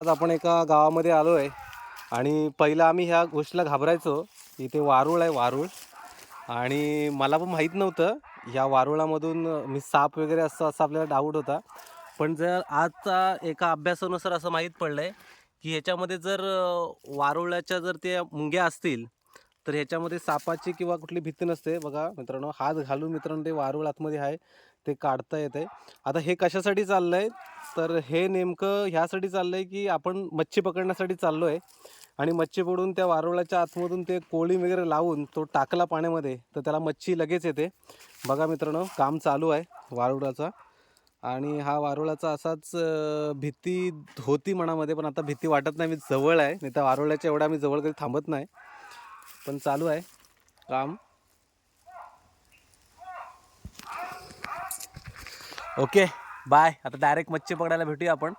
आज आपण एका गावामध्ये आलो आहे आणि पहिलं आम्ही ह्या गोष्टीला घाबरायचो. इथे वारुळ आहे वारुळ. आणि मला पण माहीत नव्हतं ह्या वारुळामधून मी साप वगैरे असं असं आपल्याला डाऊट होता. पण जर आजचा एका अभ्यासानुसार असं माहीत पडलं आहे की ह्याच्यामध्ये जर वारुळाच्या जर त्या मुंग्या असतील तर ह्याच्यामध्ये सापाची किंवा कुठली भीती नसते. बघा मित्रांनो हात घालून मित्रांनो ते वारुळ आतमध्ये आहे ते काढता येते आता हे कशासाठी चाललं आहे तर हे नेमकं ह्यासाठी चाललं आहे की आपण मच्छी पकडण्यासाठी चाललो आहे आणि मच्छी पडून त्या वारुळाच्या आतमधून ते कोळी वगैरे लावून तो टाकला पाण्यामध्ये तर त्याला मच्छी लगेच येते. बघा मित्रांनो काम चालू आहे वारुळाचा. आणि हा वारुळाचा असाच भीती होती मनामध्ये पण आता भीती वाटत नाही. मी जवळ आहे नाही तर वारुळाच्या एवढा मी जवळ कधी थांबत नाही. पण चालू आहे काम. ओके बाय आता डायरेक्ट मच्छी पकडायला भेटूया आपण.